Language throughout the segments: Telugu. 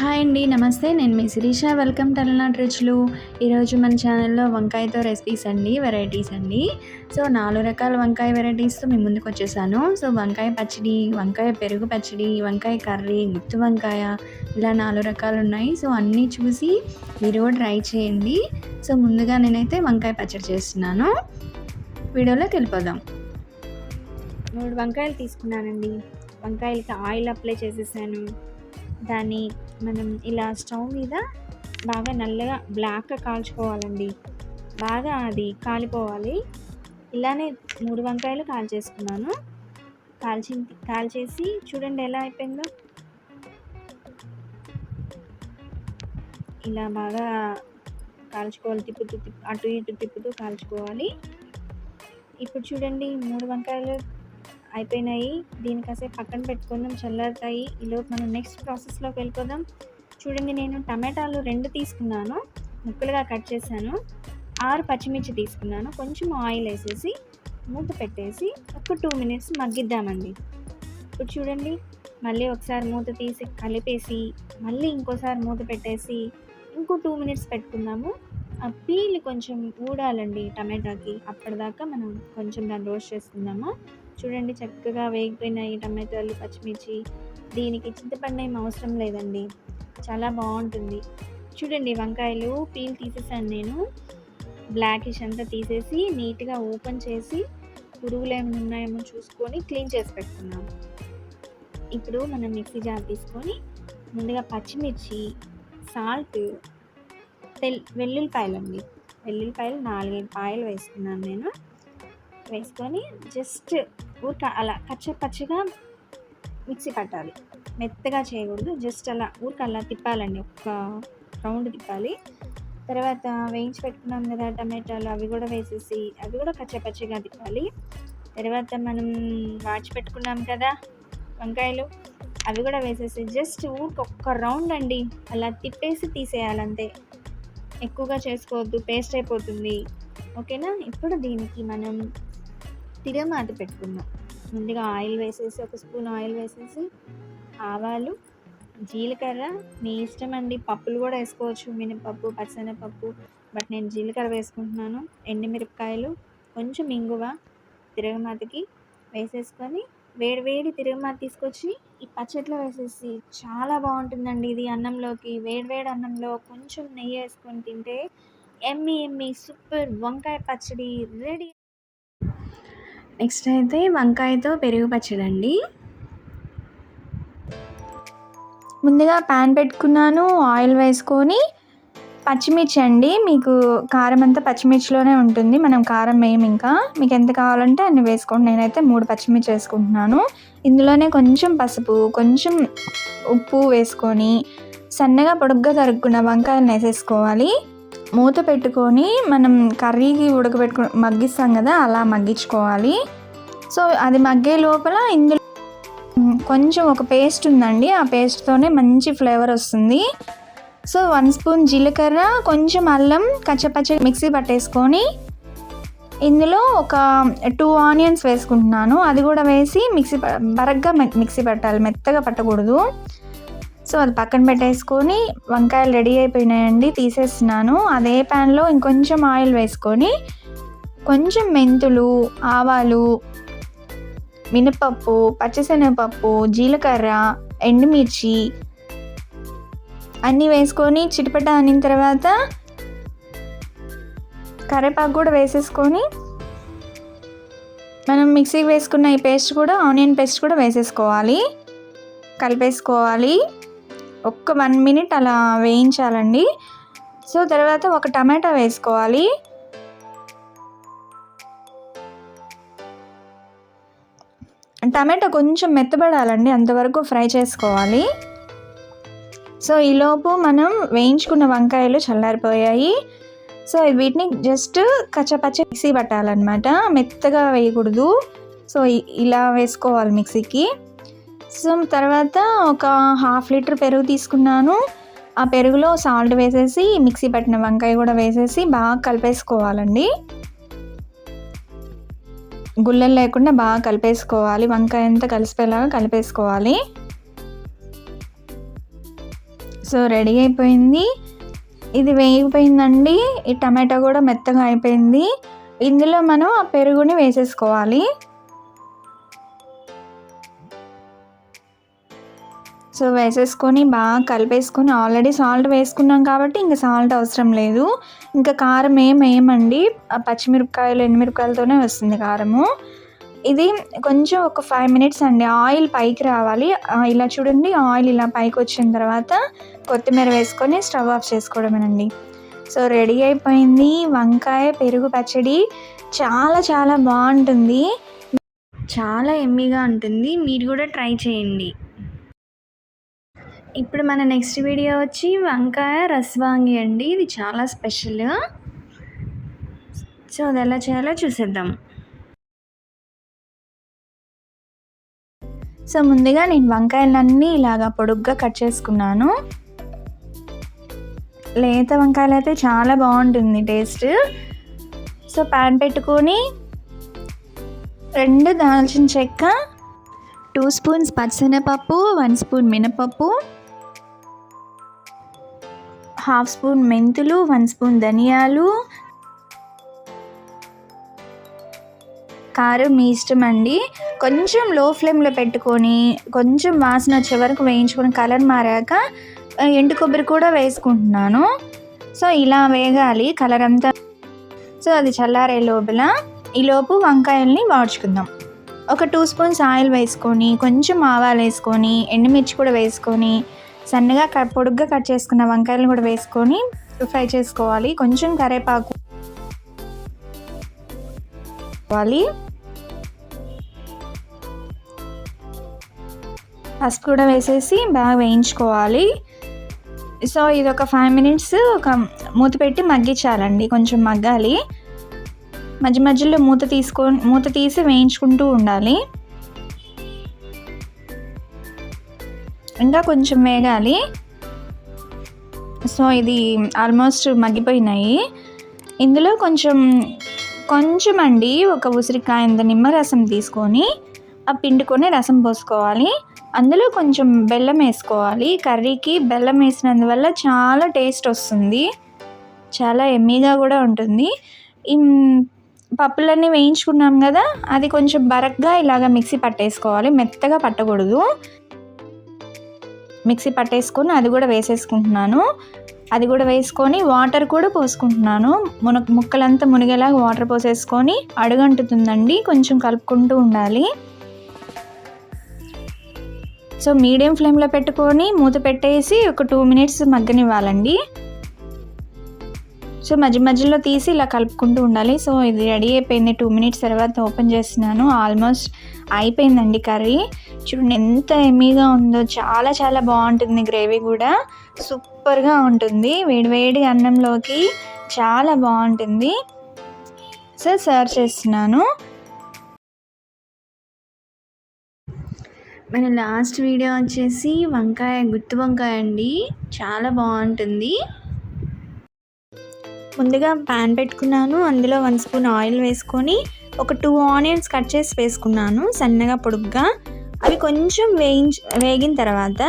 హాయ్ అండి నమస్తే. నేను మీ శిరీష. వెల్కమ్ టల్నాట్ రుచులు ఈరోజు మన ఛానల్లో వంకాయతో రెసిపీస్ అండి వెరైటీస్ అండి. సో నాలుగు రకాల వంకాయ వెరైటీస్తో మీ ముందుకు వచ్చేసాను. సో వంకాయ పచ్చడి వంకాయ పెరుగు పచ్చడి వంకాయ కర్రీ గుత్తు వంకాయ ఇలా నాలుగు రకాలు ఉన్నాయి. సో అన్నీ చూసి మీరు కూడా ట్రై చేయండి. సో ముందుగా నేనైతే వంకాయ పచ్చడి చేస్తున్నాను. వీడియోలోకి వెళ్ళిపోదాం. మూడు వంకాయలు తీసుకున్నానండి. వంకాయలకి ఆయిల్ అప్లై చేసేసాను. దాన్ని మనం ఇలా స్టవ్ మీద బాగా నల్లగా బ్లాక్గా కాల్చుకోవాలండి. బాగా అది కాలిపోవాలి. ఇలానే మూడు వంకాయలు కాల్చేసుకున్నాను. కాల్చి కాల్చేసి చూడండి ఎలా అయిపోయిందో. ఇలా బాగా కాల్చుకోవాలి. తిప్పుతూ తిప్పు అటు ఇటు తిప్పుతూ కాల్చుకోవాలి. ఇప్పుడు చూడండి మూడు వంకాయలు అయిపోయినాయి. దీని కాసేపు పక్కన పెట్టుకుందాం చల్లారుతాయి. ఈలోపు మనం నెక్స్ట్ ప్రాసెస్లోకి వెళ్ళిపోదాం. చూడండి నేను టమాటాలు రెండు తీసుకున్నాను. ముక్కలుగా కట్ చేశాను. ఆరు పచ్చిమిర్చి తీసుకున్నాను. కొంచెం ఆయిల్ వేసేసి మూత పెట్టేసి ఒక టూ మినిట్స్ మగ్గిద్దామండి. ఇప్పుడు చూడండి మళ్ళీ ఒకసారి మూత తీసి కలిపేసి మళ్ళీ ఇంకోసారి మూత పెట్టేసి ఇంకో టూ మినిట్స్ పెట్టుకుందాము. ఆ పీల్ కొంచెం ఊడాలండి టమాటాకి. అప్పటిదాకా మనం కొంచెం దాన్ని రోస్ట్ చేసుకుందాము? చూడండి చక్కగా వేగిపోయినాయి టమాటాలు పచ్చిమిర్చి. దీనికి చింతపండు ఏం అవసరం లేదండి. చాలా బాగుంటుంది. చూడండి వంకాయలు పీల్ తీసేసాను నేను. బ్లాకిష్ అంతా తీసేసి నీట్గా ఓపెన్ చేసి పురుగులు ఏమైనా ఉన్నాయేమో చూసుకొని క్లీన్ చేసి పెట్టుకున్నాం. ఇప్పుడు మనం మిక్సీ జార్ తీసుకొని ముందుగా పచ్చిమిర్చి సాల్ట్ తెల్ వెల్లుల్లిపాయలు అండి వెల్లుల్లిపాయలు నాలుగైదు పాయలు వేసుకున్నాను నేను. వేసుకొని జస్ట్ ఊరిక అలా కచ్చ పచ్చిగా మిక్సీ పట్టాలి. మెత్తగా చేయకూడదు. జస్ట్ అలా ఊరికి అలా తిప్పాలండి. ఒక రౌండ్ తిప్పాలి. తర్వాత వేయించి పెట్టుకున్నాం కదా టమాటాలు అవి కూడా వేసేసి అవి కూడా కచ్చపచ్చిగా తిప్పాలి. తర్వాత మనం వాచి పెట్టుకున్నాం కదా వంకాయలు అవి కూడా వేసేసి జస్ట్ ఊరికి ఒక్క రౌండ్ అండి. అలా తిప్పేసి తీసేయాలంతే ఎక్కువగా చేసుకోవద్దు పేస్ట్ అయిపోతుంది. ఓకేనా? ఇప్పుడు దీనికి మనం తిరమాత పెట్టుకుందాం. ముందుగా ఆయిల్ వేసేసి ఒక స్పూన్ ఆయిల్ వేసేసి ఆవాలు జీలకర్ర. మీ ఇష్టం అండి. పప్పులు కూడా వేసుకోవచ్చు. మినపప్పు పచ్చనపప్పు. బట్ నేను జీలకర్ర వేసుకుంటున్నాను. ఎండుమిరపకాయలు కొంచెం ఇంగువ తిరగమాతకి వేసేసుకొని వేడి వేడి తిరగమాత తీసుకొచ్చి ఈ పచ్చట్లో వేసేసి చాలా బాగుంటుందండి ఇది అన్నంలోకి. వేడివేడి అన్నంలో కొంచెం నెయ్యి వేసుకొని తింటే ఎమ్మి ఎమ్మి సూపర్ వంకాయ పచ్చడి రెడీ నెక్స్ట్ అయితే వంకాయతో పెరుగు పచ్చడి అండి ముందుగా ప్యాన్ పెట్టుకున్నాను ఆయిల్ వేసుకొని పచ్చిమిర్చి అండి మీకు కారం అంతా పచ్చిమిర్చిలోనే ఉంటుంది. మనం కారం వేయం ఇంకా. మీకు ఎంత కావాలంటే అన్ని వేసుకోండి. నేనైతే మూడు పచ్చిమిర్చి వేసుకుంటున్నాను. ఇందులోనే కొంచెం పసుపు కొంచెం ఉప్పు వేసుకొని సన్నగా పొడుగ్గా తరుక్కున్న వంకాయలను వేసేసుకోవాలి. మూత పెట్టుకొని మనం కర్రీకి ఉడకబెట్టుకు మగ్గిస్తాం కదా అలా మగ్గించుకోవాలి. సో అది మగ్గే లోపల ఇందులో కొంచెం ఒక పేస్ట్ ఉందండి. ఆ పేస్ట్తోనే మంచి ఫ్లేవర్ వస్తుంది. సో వన్ స్పూన్ జీలకర్ర కొంచెం అల్లం కచ్చపచ్చ మిక్సీ పట్టేసుకొని ఇందులో ఒక టూ ఆనియన్స్ వేసుకుంటున్నాను. అది కూడా వేసి మిక్సీ బరగ్గా మిక్సీ పట్టాలి. మెత్తగా పట్టకూడదు. సో అది పక్కన పెట్టేసుకొని వంకాయలు రెడీ అయిపోయినాయండి తీసేస్తున్నాను. అదే ప్యాన్లో ఇంకొంచెం ఆయిల్ వేసుకొని కొంచెం మెంతులు ఆవాలు మినపప్పు పచ్చిశనగపప్పు జీలకర్ర ఎండుమిర్చి అన్నీ వేసుకొని చిటిపట అనిన తర్వాత కరివేపాకు కూడా వేసేసుకొని మనం మిక్సీకి వేసుకున్న ఈ పేస్ట్ కూడా ఆనియన్ పేస్ట్ కూడా వేసేసుకోవాలి. కలిపేసుకోవాలి. ఒక్క వన్ మినిట్ అలా వేయించాలండి. సో తర్వాత ఒక టమాటా వేసుకోవాలి. టమాటా కొంచెం మెత్తబడాలండి అంతవరకు ఫ్రై చేసుకోవాలి. సో ఈలోపు మనం వేయించుకున్న వంకాయలు చల్లారిపోయాయి. సో వీటిని జస్ట్ కచ్చపచ్చ మిక్సీ పట్టాలన్నమాట. మెత్తగా వేయకూడదు. సో ఇలా వేసుకోవాలి మిక్సీకి. సో తర్వాత ఒక హాఫ్ లీటర్ పెరుగు తీసుకున్నాను. ఆ పెరుగులో సాల్ట్ వేసేసి మిక్సీ పట్టిన వంకాయ కూడా వేసేసి బాగా కలిపేసుకోవాలండి. గుల్లలు లేకుండా బాగా కలిపేసుకోవాలి. వంకాయ అంతా కలిసిపోయేలాగా కలిపేసుకోవాలి. సో రెడీ అయిపోయింది. ఇది వేగిపోయిందండి. ఈ టమాటా కూడా మెత్తగా అయిపోయింది. ఇందులో మనం ఆ పెరుగుని వేసేసుకోవాలి. సో వేసేసుకొని బాగా కలిపేసుకొని ఆల్రెడీ సాల్ట్ వేసుకున్నాం కాబట్టి ఇంకా సాల్ట్ అవసరం లేదు. ఇంకా కారం ఏం వేయమండి. పచ్చిమిరపకాయలు ఎండుమిరపకాయలతోనే వస్తుంది కారము. ఇది కొంచెం ఒక ఫైవ్ మినిట్స్ అండి. ఆయిల్ పైకి రావాలి. ఇలా చూడండి ఆయిల్ ఇలా పైకి వచ్చిన తర్వాత కొత్తిమీర వేసుకొని స్టవ్ ఆఫ్ చేసుకోవడమేనండి. సో రెడీ అయిపోయింది. వంకాయ పెరుగు పచ్చడి చాలా చాలా బాగుంటుంది. చాలా ఎమ్మీగా ఉంటుంది. మీరు కూడా ట్రై చేయండి. ఇప్పుడు మన నెక్స్ట్ వీడియో వచ్చి వంకాయ రసవాంగి అండి. ఇది చాలా స్పెషల్ సో అది ఎలా చేయాలో చూసేద్దాం. సో ముందుగా నేను వంకాయలన్నీ ఇలాగా పొడుగ్గా కట్ చేసుకున్నాను. లేత వంకాయలు అయితే చాలా బాగుంటుంది టేస్ట్. సో ప్యాన్ పెట్టుకొని రెండు దాల్చిన చెక్క టూ స్పూన్స్ పచ్చనపప్పు వన్ స్పూన్ మినపప్పు హాఫ్ స్పూన్ మెంతులు వన్ స్పూన్ ధనియాలు. కారం మీ ఇష్టం అండి. కొంచెం లో ఫ్లేమ్లో పెట్టుకొని కొంచెం వాసన వచ్చే వరకు వేయించుకొని కలర్ మారాక ఎండు కొబ్బరి కూడా వేసుకుంటున్నాను. సో ఇలా వేగాలి కలర్ అంతా. సో అది చల్లారే లోపల ఈలోపు వంకాయల్ని వాడ్చుకుందాం. ఒక టూ స్పూన్స్ ఆయిల్ వేసుకొని కొంచెం ఆవాలు వేసుకొని ఎండుమిర్చి కూడా వేసుకొని సన్నగా కట్ పొడుగ్గా కట్ చేసుకున్న వంకాయలు కూడా వేసుకొని ఫ్రై చేసుకోవాలి. కొంచెం కరేపాకు వేసుకోవాలి. పసుపు కూడా వేసేసి బాగా వేయించుకోవాలి. సో ఇది ఒక ఫైవ్ మినిట్స్ ఒక మూత పెట్టి మగ్గించాలండి. కొంచెం మగ్గాలి. మధ్య మధ్యలో మూత తీసుకొని మూత తీసి వేయించుకుంటూ ఉండాలి. ఇంకా కొంచెం వేగాలి. సో ఇది ఆల్మోస్ట్ మగ్గిపోయినాయి. ఇందులో కొంచెం కొంచెం అండి ఒక ఉసిరికాయ ఇంత నిమ్మరసం తీసుకొని ఆ పిండుకొని రసం పోసుకోవాలి. అందులో కొంచెం బెల్లం వేసుకోవాలి. కర్రీకి బెల్లం వేసినందువల్ల చాలా టేస్ట్ వస్తుంది. చాలా ఎమ్మీగా కూడా ఉంటుంది. పప్పులన్నీ వేయించుకున్నాం కదా అది కొంచెం బరక్గా ఇలాగ మిక్సీ పట్టేసుకోవాలి. మెత్తగా పట్టకూడదు. మిక్సీ పట్టేసుకొని అది కూడా వేసేసుకుంటున్నాను. అది కూడా వేసుకొని వాటర్ కూడా పోసుకుంటున్నాను. మున ముక్కలంతా మునిగేలాగా వాటర్ పోసేసుకొని అడుగంటుతుందండి. కొంచెం కలుపుకుంటూ ఉండాలి. సో మీడియం ఫ్లేమ్లో పెట్టుకొని మూత పెట్టేసి ఒక టూ మినిట్స్ మగ్గనివ్వాలండి. సో మధ్య మధ్యలో తీసి ఇలా కలుపుకుంటూ ఉండాలి. సో ఇది రెడీ అయిపోయింది. టూ మినిట్స్ తర్వాత ఓపెన్ చేస్తున్నాను. ఆల్మోస్ట్ అయిపోయిందండి కర్రీ. చూడండి ఎంత ఎమీగా ఉందో. చాలా చాలా బాగుంటుంది గ్రేవీ కూడా. సూపర్గా ఉంటుంది. వేడివేడి అన్నంలోకి చాలా బాగుంటుంది. సో సర్వ్ చేస్తున్నాను. మన లాస్ట్ వీడియో వచ్చేసి వంకాయ గుత్తి వంకాయ అండి. చాలా బాగుంటుంది. ముందుగా ప్యాన్ పెట్టుకున్నాను. అందులో వన్ స్పూన్ ఆయిల్ వేసుకొని ఒక టూ ఆనియన్స్ కట్ చేసి వేసుకున్నాను సన్నగా పొడుగ్గా. అవి కొంచెం వేయించ వేగిన తర్వాత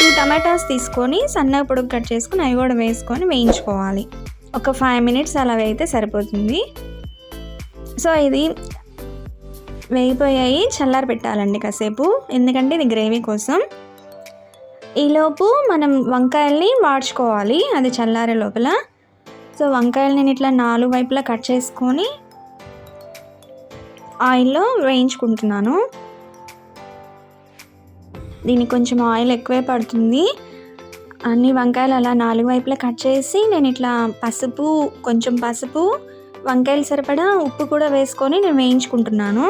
టూ టమాటాస్ తీసుకొని సన్నగా పొడుగు కట్ చేసుకొని అవి కూడా వేసుకొని వేయించుకోవాలి. ఒక ఫైవ్ మినిట్స్ అలా వేయితే సరిపోతుంది. సో ఇది వేగిపోయాయి. చల్లారి పెట్టాలండి కాసేపు. ఎందుకంటే ఇది గ్రేవీ కోసం. ఈలోపు మనం వంకాయల్ని వాడ్చుకోవాలి. అది చల్లారే లోపల. సో వంకాయలు నేను ఇట్లా నాలుగు వైపులా కట్ చేసుకొని ఆయిల్లో వేయించుకుంటున్నాను. దీనికి కొంచెం ఆయిల్ ఎక్కువే పడుతుంది. అన్ని వంకాయలు అలా నాలుగు వైపులా కట్ చేసి నేను ఇట్లా పసుపు కొంచెం పసుపు వంకాయలు సరిపడా ఉప్పు కూడా వేసుకొని నేను వేయించుకుంటున్నాను.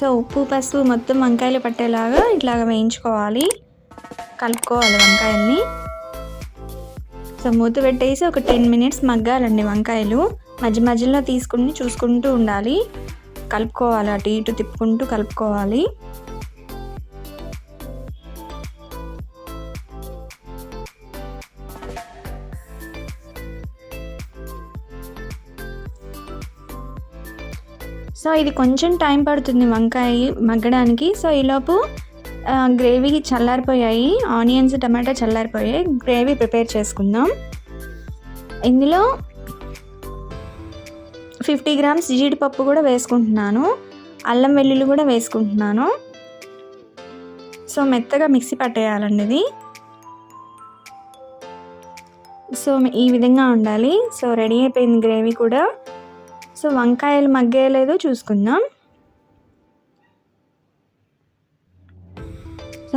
సో ఉప్పు పసుపు మొత్తం వంకాయలు పట్టేలాగా ఇట్లాగ వేయించుకోవాలి. కలుపుకోవాలి వంకాయల్ని. సో మూత పెట్టేసి ఒక టెన్ మినిట్స్ మగ్గాలండి వంకాయలు. మధ్య మధ్యలో తీసుకుని చూసుకుంటూ ఉండాలి. కలుపుకోవాలి అటు ఇటు తిప్పుకుంటూ కలుపుకోవాలి. సో ఇది కొంచెం టైం పడుతుంది వంకాయ మగ్గడానికి. సో ఈలోపు గ్రేవీ చల్లారిపోయాయి ఆనియన్స్ టమాటా చల్లారిపోయాయి. గ్రేవీ ప్రిపేర్ చేసుకుందాం. ఇందులో ఫిఫ్టీ గ్రామ్స్ జీడిపప్పు కూడా వేసుకుంటున్నాను. అల్లం వెల్లుల్లి కూడా వేసుకుంటున్నాను. సో మెత్తగా మిక్సీ పట్టేయాలండి ఇది. సో ఈ విధంగా ఉండాలి. సో రెడీ అయిపోయింది గ్రేవీ కూడా. సో వంకాయలు మగ్గేయలేదో చూసుకుందాం.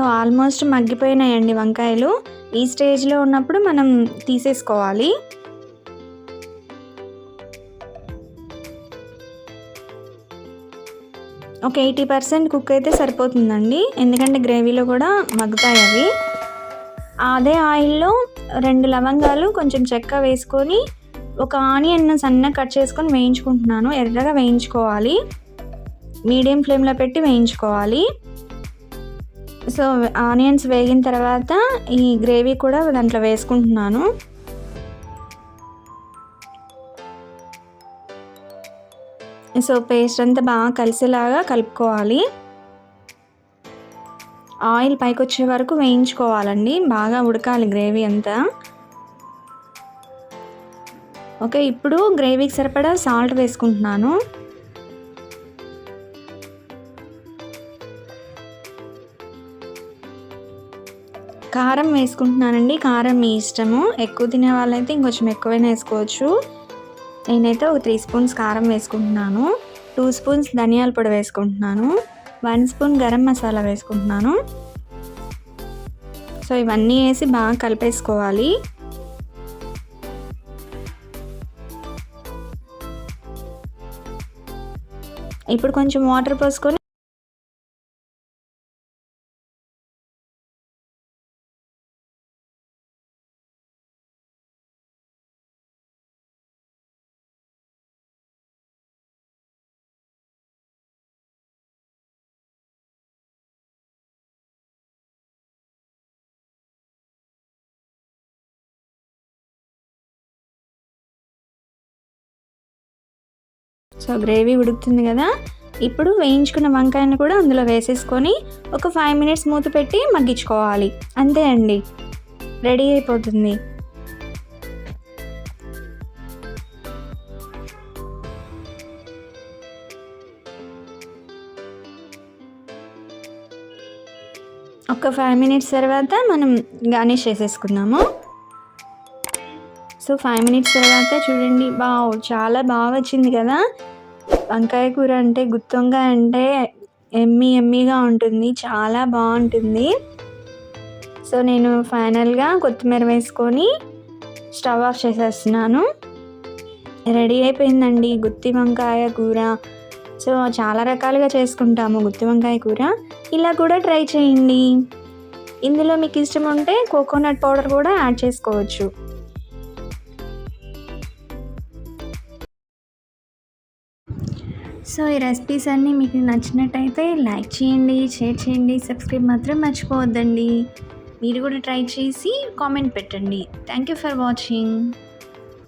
సో ఆల్మోస్ట్ మగ్గిపోయినాయండి వంకాయలు. ఈ స్టేజ్లో ఉన్నప్పుడు మనం తీసేసుకోవాలి. ఒక ఎయిటీ పర్సెంట్ కుక్ అయితే సరిపోతుందండి. ఎందుకంటే గ్రేవీలో కూడా మగ్గుతాయి అవి. అదే ఆయిల్లో రెండు లవంగాలు కొంచెం చెక్క వేసుకొని ఒక ఆనియన్ సన్నగా కట్ చేసుకొని వేయించుకుంటున్నాను. ఎర్రగా వేయించుకోవాలి. మీడియం ఫ్లేమ్లో పెట్టి వేయించుకోవాలి. సో ఆనియన్స్ వేగిన తర్వాత ఈ గ్రేవీ కూడా దాంట్లో వేసుకుంటున్నాను. సో పేస్ట్ అంతా బాగా కలిసేలాగా కలుపుకోవాలి. ఆయిల్ పైకి వచ్చే వరకు వేయించుకోవాలండి. బాగా ఉడకాలి గ్రేవీ అంతా. ఓకే ఇప్పుడు గ్రేవీకి సరిపడా సాల్ట్ వేసుకుంటున్నాను. కారం వేసుకుంటున్నానండి. కారం మీ ఇష్టము. ఎక్కువ తినే వాళ్ళైతే ఇంకొంచెం ఎక్కువైనా వేసుకోవచ్చు. నేనైతే ఒక త్రీ స్పూన్స్ కారం వేసుకుంటున్నాను. టూ స్పూన్స్ ధనియాల పొడి వేసుకుంటున్నాను. వన్ స్పూన్ గరం మసాలా వేసుకుంటున్నాను. సో ఇవన్నీ వేసి బాగా కలిపేసుకోవాలి. ఇప్పుడు కొంచెం వాటర్ పోసుకొని సో గ్రేవీ ఉడుకుతుంది కదా. ఇప్పుడు వేయించుకున్న వంకాయను కూడా అందులో వేసేసుకొని ఒక ఫైవ్ మినిట్స్ మూత పెట్టి మగ్గించుకోవాలి. అంతే అండి. రెడీ అయిపోతుంది. ఒక ఫైవ్ మినిట్స్ తర్వాత మనం గార్నిష్ చేసేసుకుందాము. సో ఫైవ్ మినిట్స్ తర్వాత చూడండి బావ్ చాలా బాగా వచ్చింది కదా. వంకాయ కూర అంటే గుత్తొంగ అంటే ఎమ్మి ఎమ్మిగా ఉంటుంది చాలా బాగుంటుంది. సో నేను ఫైనల్గా కొత్తిమీర వేసుకొని స్టవ్ ఆఫ్ చేసేస్తున్నాను. రెడీ అయిపోయిందండి గుత్తి వంకాయ కూర. సో చాలా రకాలుగా చేసుకుంటాము గుత్తి వంకాయ కూర. ఇలా కూడా ట్రై చేయండి. ఇందులో మీకు ఇష్టం ఉంటే కోకోనట్ పౌడర్ కూడా యాడ్ చేసుకోవచ్చు. సో ఈ రెసిపీస్ అన్నీ మీకు నచ్చినట్టయితే లైక్ చేయండి షేర్ చేయండి సబ్స్క్రైబ్ మాత్రం మర్చిపోవద్దండి. మీరు కూడా ట్రై చేసి కామెంట్ పెట్టండి. Thank you for watching.